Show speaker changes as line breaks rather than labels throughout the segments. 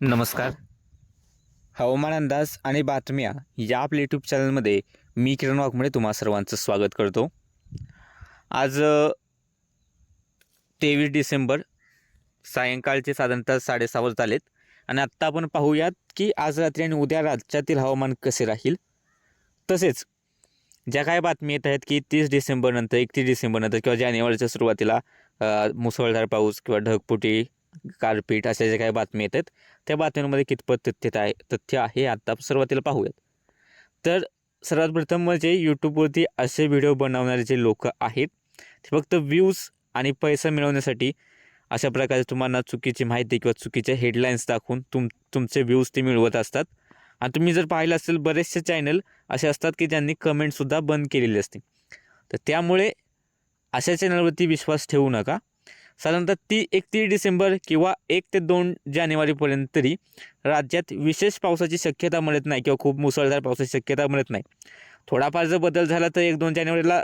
नमस्कार. हवामान अंदाज आणि बातम्या या आपल्या यूट्यूब चॅनलमध्ये मी किरण वाघमोडे तुम्हा सर्वांचं स्वागत करतो. आज तेवीस डिसेंबर सायंकाळचे साधारणतः साडेसहा वाजत आलेत आणि आत्ता आपण पाहूयात की आज रात्री आणि उद्या राज्यातील हवामान कसे राहील. तसेच ज्या काही बातमी येत आहेत की तीस डिसेंबरनंतर एकतीस डिसेंबरनंतर किंवा जानेवारीच्या सुरुवातीला मुसळधार पाऊस किंवा ढगफुटी गारपीट अशा ज्या काही बातम्या येत आहेत त्या बातम्यांमध्ये कितपत तथ्यता आहे तथ्य आहे आत्ता सुरुवातीला पाहूयात. तर सर्वात प्रथम म्हणजे यूट्यूबवरती असे व्हिडिओ बनवणारे जे लोक आहेत ते फक्त व्ह्यूज आणि पैसा मिळवण्यासाठी अशा प्रकारे तुम्हाला चुकीची माहिती किंवा चुकीच्या हेडलाईन्स दाखवून तुम तुमचे व्ह्यूज ते मिळवत असतात. आणि तुम्ही जर पाहिलं असेल बरेचसे चॅनल असे असतात की ज्यांनी कमेंटसुद्धा बंद केलेली असते तर त्यामुळे अशा चॅनलवरती विश्वास ठेवू नका. साधारणतः ती एकतीस डिसेंबर किंवा एक ते दोन जानेवारीपर्यंत तरी राज्यात विशेष पावसाची शक्यता मिळत नाही किंवा खूप मुसळधार पावसाची शक्यता मिळत नाही. थोडाफार जर बदल झाला तर एक दोन जानेवारीला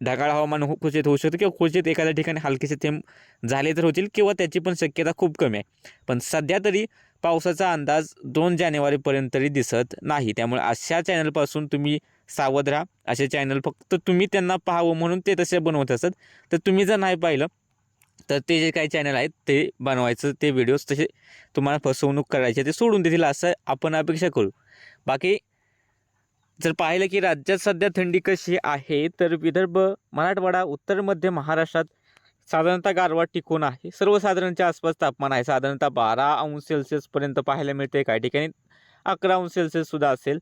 ढगाळ हवामान हो क्वचित होऊ शकतं किंवा क्वचित एखाद्या ठिकाणी हलकेसे थेंब झाले तर होतील किंवा त्याची पण शक्यता खूप कमी आहे. पण सध्या तरी पावसाचा अंदाज दोन जानेवारीपर्यंत तरी दिसत नाही. त्यामुळे अशा चॅनलपासून तुम्ही सावध राहा. असे चॅनल फक्त तुम्ही त्यांना पाहावं म्हणून ते तसे बनवत असतात तर तुम्ही जर नाही पाहिलं तर ते जे काही चॅनल आहेत ते बनवायचं ते व्हिडिओज तसे तुम्हाला फसवणूक करायची ते सोडून देतील असं आपण अपेक्षा करू. बाकी जर पाहिलं की राज्यात सध्या थंडी कशी आहे तर विदर्भ मराठवाडा उत्तर मध्य महाराष्ट्रात साधारणतः गारवा टिकून आहे. सर्वसाधारणच्या आसपास तापमान आहे. साधारणतः बारा अंश सेल्सिअसपर्यंत पाहायला मिळते काही ठिकाणी अकरा अंश सेल्सिअससुद्धा असेल.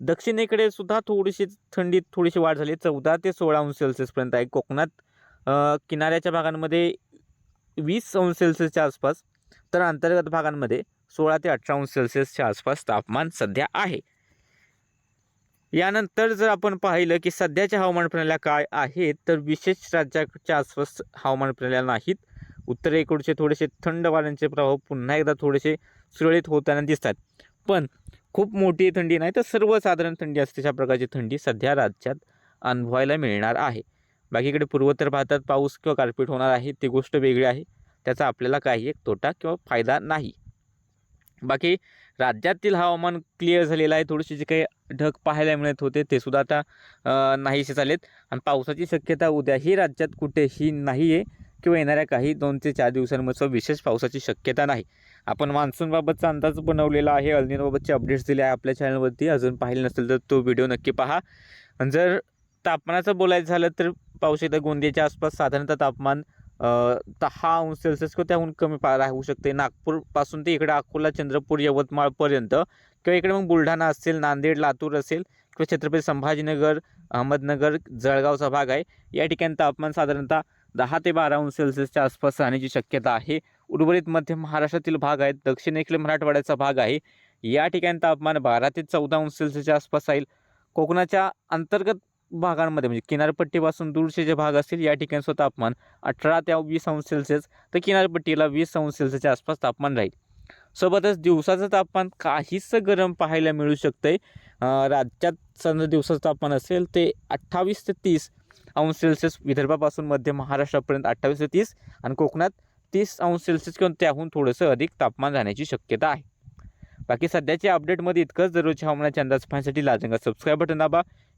दक्षिणेकडे सुद्धा थोडीशी थंडीत थोडीशी वाढ झाली. चौदा ते सोळा अंश सेल्सिअसपर्यंत आहे. कोकणात किनाऱ्याच्या भागांमध्ये वीस अंश सेल्सिअसच्या आसपास तर अंतर्गत भागांमध्ये सोळा ते अठरा अंश सेल्सिअसच्या आसपास तापमान सध्या आहे. यानंतर जर आपण पाहिलं की सध्याच्या हवामान प्रणाल्या काय आहेत तर विशेष राज्याच्या आसपास हवामान प्रणाल्या नाहीत. उत्तरेकडचे थोडेसे थंड वाऱ्यांचे प्रभाव पुन्हा एकदा थोडेसे सुरळीत होताना दिसतात. पण खूप मोठी थंडी नाही तर सर्वसाधारण थंडी असते अशा प्रकारची थंडी सध्या राज्यात अनुभवायला मिळणार आहे. बाकीकडे पूर्वोत्तर भारतात पाऊस किंवा गारपीट होणार आहे ती गोष्ट वेगळी आहे. त्याचा आपल्याला काही एक तोटा किंवा फायदा नाही. बाकी राज्यातील हवामान क्लिअर झालेलं आहे. थोडीशी जे काही ढग पाहायला मिळत होते ते सुद्धा आता नाहीसे झालेत. आणि पावसाची शक्यता उद्याही राज्यात कुठेही नाही आहे किंवा येणाऱ्या काही दोन ते चार दिवसांमध्ये विशेष पावसाची शक्यता नाही. आपण मान्सूनबाबतचा अंदाज बनवलेला आहे. अल्निनबाबतचे अपडेट्स दिले आहे आपल्या चॅनलवरती अजून पाहिले नसेल तर तो व्हिडिओ नक्की पहा. आणि जर तापमानाचं बोलायचं झालं तर पाऊस शकता गोंदियाच्या आसपास साधारणतः तापमान दहा अंश सेल्सिअस किंवा त्याहून कमी पा राहू शकते. नागपूरपासून ते इकडे अकोला चंद्रपूर यवतमाळपर्यंत. किंवा इकडे मग बुलढाणा असेल नांदेड लातूर असेल किंवा छत्रपती संभाजीनगर अहमदनगर जळगावचा भाग आहे. या ठिकाणी तापमान साधारणतः दहा ते बारा अंश सेल्सिअसच्या आसपास राहण्याची शक्यता आहे. उर्वरित मध्य महाराष्ट्रातील भाग आहेत. दक्षिणेकडील मराठवाड्याचा भाग आहे. या ठिकाणी तापमान बारा ते चौदा अंश सेल्सिअसच्या आसपास राहील. कोकणाच्या अंतर्गत भागांमध्ये म्हणजे किनारपट्टीपासून दूरचे जे भाग असतील या ठिकाणचं तापमान अठरा ते वीस अंश सेल्सिअस तर किनारपट्टीला वीस अंश सेल्सिअसच्या आसपास तापमान राहील. सोबतच दिवसाचं तापमान काहीसं गरम पाहायला मिळू शकतं आहे राज्यात समजा दिवसाचं तापमान असेल ते अठ्ठावीस ते तीस अंश सेल्सिअस विदर्भापासून मध्य महाराष्ट्रापर्यंत अठ्ठावीस ते तीस आणि कोकणात तीस अंश सेल्सिअस किंवा त्याहून थोडंसं अधिक तापमान राहण्याची शक्यता आहे. बाकी सध्याच्या अपडेटमध्ये इतकंच. दररोजच्या हवामानाचे अंदाज पाहण्यासाठी लाजंगा सबस्क्राईब बटन दाबा.